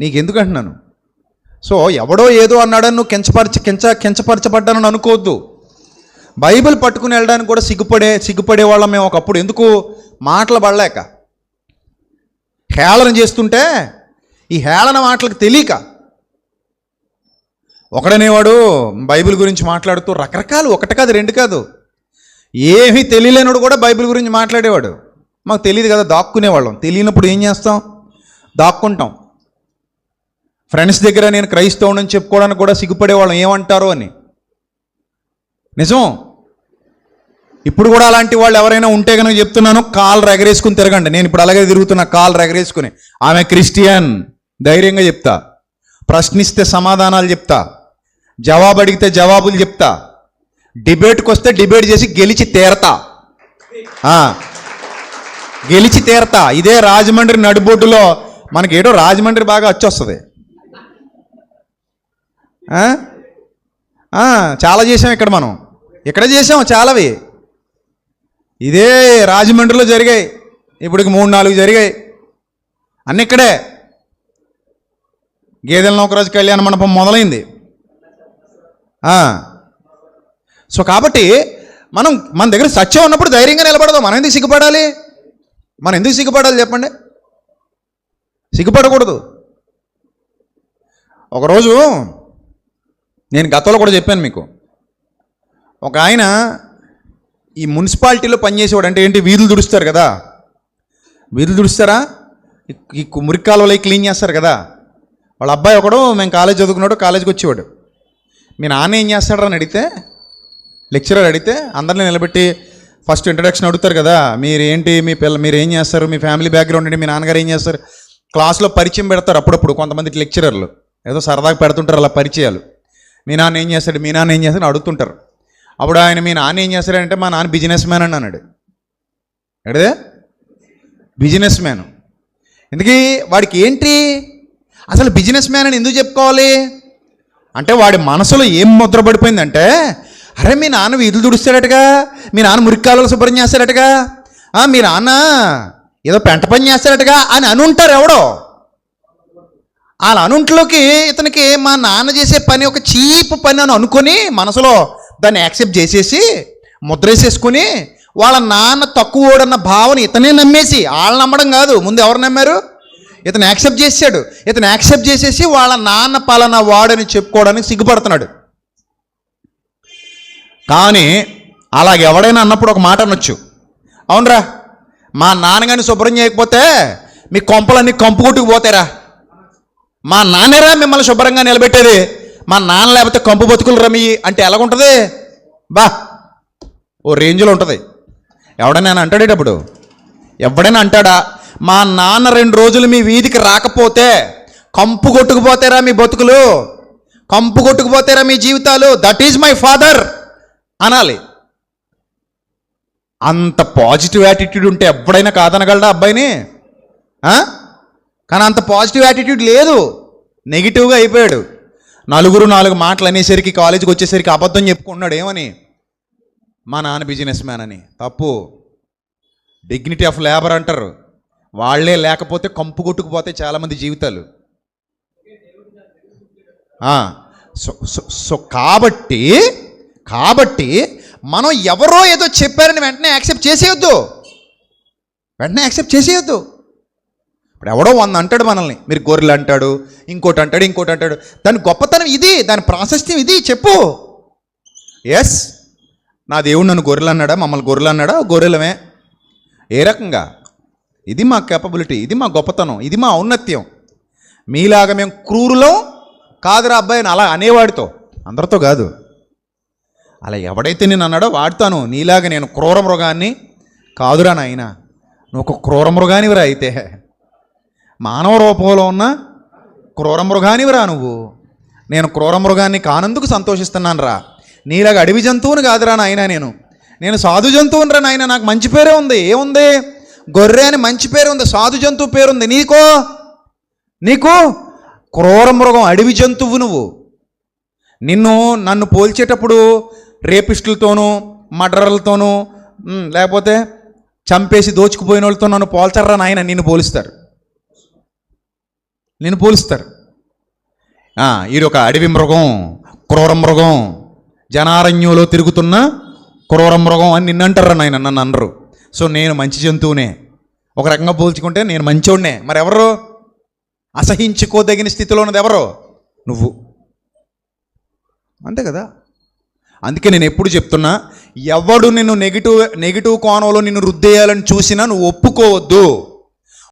నీకెందుకు అంటున్నాను సో ఎవడో ఏదో అన్నాడని నువ్వు కించపరచ కించ కించపరచబడ్డానని అనుకోవద్దు. బైబిల్ పట్టుకుని వెళ్ళడానికి కూడా సిగ్గుపడే సిగ్గుపడే వాళ్ళం మేము ఒకప్పుడు. ఎందుకు? మాటలు పడలేక. హేళన చేస్తుంటే ఈ హేళన మాటలకు తెలియక. ఒకడనేవాడు బైబిల్ గురించి మాట్లాడుతూ రకరకాలు ఒకటి కాదు రెండు కాదు. ఏమీ తెలియలేనోడు కూడా బైబిల్ గురించి మాట్లాడేవాడు. మాకు తెలియదు కదా దాక్కునేవాళ్ళం. తెలియనప్పుడు ఏం చేస్తాం? దాక్కుంటాం. ఫ్రెండ్స్ దగ్గర నేను క్రైస్తవుని చెప్పుకోవడానికి కూడా సిగ్గుపడేవాళ్ళం. ఏమంటారో అని? నిజం? ఇప్పుడు కూడా అలాంటి వాళ్ళు ఎవరైనా ఉంటే కనుక చెప్తున్నాను కాలు రెగరేసుకుని తిరగండి. నేను ఇప్పుడు అలాగే తిరుగుతున్నా కాలు రెగరేసుకుని. ఆమె క్రిస్టియన్ ధైర్యంగా చెప్తా. ప్రశ్నిస్తే సమాధానాలు చెప్తా. జవాబు అడిగితే జవాబులు చెప్తా. డిబేట్కి వస్తే డిబేట్ చేసి గెలిచి తీరతా. గెలిచి తీరతా. ఇదే రాజమండ్రి నడిబొడ్డులో మనకి ఏటో రాజమండ్రి బాగా వచ్చొస్తుంది చాలా చేసాం ఇక్కడ మనం. ఇక్కడ చేసాం చాలావి. ఇదే రాజమండ్రిలో జరిగాయి. ఇప్పటికి మూడు నాలుగు జరిగాయి. అన్ని ఇక్కడే. గేదెల నౌకరాజు కళ్యాణ మండపం మొదలైంది. సో కాబట్టి మనం మన దగ్గర సత్యం ఉన్నప్పుడు ధైర్యంగా నిలబడదాం. మనం ఎందుకు సిగ్గుపడాలి? మనం ఎందుకు సిగ్గుపడాలి చెప్పండి? సిగ్గుపడకూడదు. ఒకరోజు నేను గతంలో కూడా చెప్పాను మీకు. ఒక ఆయన ఈ మున్సిపాలిటీలో పనిచేసేవాడు అంటే ఏంటి? వీధులు దుడుస్తారు కదా. వీధులు దుడుస్తారా? ఈ- ఈ కాలువలై క్లీన్ చేస్తారు కదా. వాళ్ళ అబ్బాయి ఒకడు మేము కాలేజ్ చదువుకున్నాడు కాలేజీకి వచ్చేవాడు. మీ నాన్న ఏం చేస్తాడని అని అడిగితే లెక్చరర్ అడిగితే అందరిని నిలబెట్టి ఫస్ట్ ఇంట్రడక్షన్ అడుగుతారు కదా. మీరు ఏంటి మీ పిల్ల మీరు ఏం చేస్తారు? మీ ఫ్యామిలీ బ్యాక్గ్రౌండ్ ఏంటి? మీ నాన్నగారు ఏం చేస్తారు? క్లాస్లో పరిచయం పెడతారు అప్పుడప్పుడు కొంతమంది లెక్చరర్లు. ఏదో సరదాగా పెడుతుంటారు అలా పరిచయాలు. మీ నాన్న ఏం చేస్తాడు? మీ నాన్న ఏం చేస్తాడు? అడుగుతుంటారు. అప్పుడు ఆయన మీ నాన్న ఏం చేస్తాడంటే మా నాన్న బిజినెస్ మ్యాన్ అని అన్నాడు. ఎడదే బిజినెస్ మ్యాన్ ఎందుకీ? వాడికి ఏంటి? అసలు బిజినెస్ మ్యాన్ అని ఎందుకు చెప్పుకోవాలి? అంటే వాడి మనసులో ఏం ముద్రపడిపోయిందంటే అరే మీ నాన్న వీధులు దుడుస్తాడటగా మీ నాన్న మురికాలలో శుభ్రం చేస్తాడటగా? మీ నాన్న ఏదో పెంట పని చేస్తాడటగా? అని అనుంటారు ఎవడో. వాళ్ళ అనుంట్లోకి ఇతనికి మా నాన్న చేసే పని ఒక చీప్ పని అని అనుకొని మనసులో దాన్ని యాక్సెప్ట్ చేసేసి ముద్రేసేసుకుని వాళ్ళ నాన్న తక్కువోడన్న భావన ఇతనే నమ్మేసి వాళ్ళు నమ్మడం కాదు. ముందు ఎవరు నమ్మారు? ఇతను యాక్సెప్ట్ చేశాడు. ఇతను యాక్సెప్ట్ చేసేసి వాళ్ళ నాన్న పాలన వాడని చెప్పుకోవడానికి సిగ్గుపడుతున్నాడు. కానీ అలాగ ఎవడైనా అన్నప్పుడు ఒక మాట అనొచ్చు. అవునరా మా నాన్నగారిని శుభ్రం చేయకపోతే మీ కొంపలన్నీ కంపు కొట్టుకు పోతారా మా నాన్నరా మిమ్మల్ని శుభ్రంగా నిలబెట్టేది? మా నాన్న లేకపోతే కంపు బతుకులు రమి అంటే ఎలాగుంటుంది? బా ఓ రేంజ్లో ఉంటుంది. ఎవడైనా అంటాడేటప్పుడు ఎవడైనా అంటాడా? మా నాన్న రెండు రోజులు మీ వీధికి రాకపోతే కంపు కొట్టుకుపోతారా మీ బతుకులు? కంపు కొట్టుకుపోతారా మీ జీవితాలు? దట్ ఈజ్ మై ఫాదర్ అనాలి. అంత పాజిటివ్ యాటిట్యూడ్ ఉంటే ఎప్పుడైనా కాదనగలడా అబ్బాయిని? ఆ? కానీ అంత పాజిటివ్ యాటిట్యూడ్ లేదు. నెగిటివ్గా అయిపోయాడు. నలుగురు నాలుగు మాటలు అనేసరికి కాలేజీకి వచ్చేసరికి అబద్ధం చెప్పుకున్నాడు ఏమని? మా నాన్న బిజినెస్ మ్యాన్ అని. తప్పు. డిగ్నిటీ ఆఫ్ లేబర్ అంటారు. వాళ్ళే లేకపోతే కంపు కొట్టుకుపోతే చాలామంది జీవితాలు. సో సో- సో కాబట్టి కాబట్టి మనం ఎవరో ఏదో చెప్పారని వెంటనే యాక్సెప్ట్ చేసేయొద్దు. వెంటనే యాక్సెప్ట్ చేసేయొద్దు. ఇప్పుడు ఎవడో వంద అంటాడు మనల్ని. మీరు గొర్రెలు అంటాడు ఇంకోటి అంటాడు ఇంకోటి అంటాడు. దాని గొప్పతనం ఇది దాని ప్రాశస్త్యం ఇది చెప్పు. ఎస్ నా దేవుడు నన్ను గొర్రెలు అన్నాడా? మమ్మల్ని గొర్రెలు అన్నాడా? గొర్రెలమే. ఏ రకంగా? ఇది మా కేపబిలిటీ ఇది మా గొప్పతనం ఇది మా ఔన్నత్యం. మీలాగా మేము క్రూరులో కాదురా అబ్బాయి అని అలా అనేవాడితో. అందరితో కాదు. అలా ఎవడైతే నేను అన్నాడో వాడతాను. నీలాగా నేను క్రూర మృగాన్ని కాదురా నాయన. నువ్వు ఒక క్రూర మృగానివిరా అయితే. మానవ రూపంలో ఉన్న క్రూర మృగానివిరా నువ్వు. నేను క్రూర మృగాన్ని కానందుకు సంతోషిస్తున్నాను రా నీలాగా అడవి జంతువుని కాదురా నాయన నేను. నేను సాధు జంతువుని రా నాయన నాకు మంచి పేరే ఉంది. ఏముంది? గొర్రె అని మంచి పేరు ఉంది. సాధు జంతువు పేరుంది నీకో? నీకు? క్రూర మృగం అడవి జంతువు నువ్వు. నిన్ను నన్ను పోల్చేటప్పుడు రేపిస్టులతోనూ మర్డర్లతోనూ లేకపోతే చంపేసి దోచుకుపోయిన వాళ్ళతో నన్ను పోల్చర్రా నాయన నిన్ను పోలిస్తారు. నేను పోలుస్తారు. ఆ, ఈడు ఒక అడవి మృగం క్రూర మృగం జనారణ్యంలో తిరుగుతున్న క్రూర మృగం అని నిన్ను అంటారు నాయన నన్ను అనరు. సో నేను మంచి జంతువునే. ఒక రకంగా పోల్చుకుంటే నేను మంచోడినే. మరి ఎవరు? అసహించుకోదగిన స్థితిలో ఉన్నది ఎవరు? నువ్వు. అంతే కదా? అందుకే నేను ఎప్పుడు చెప్తున్నా ఎవడు నిన్ను నెగిటివ్ నెగిటివ్ కోణంలో నిన్ను రుద్దేయాలని చూసినా నువ్వు ఒప్పుకోవద్దు.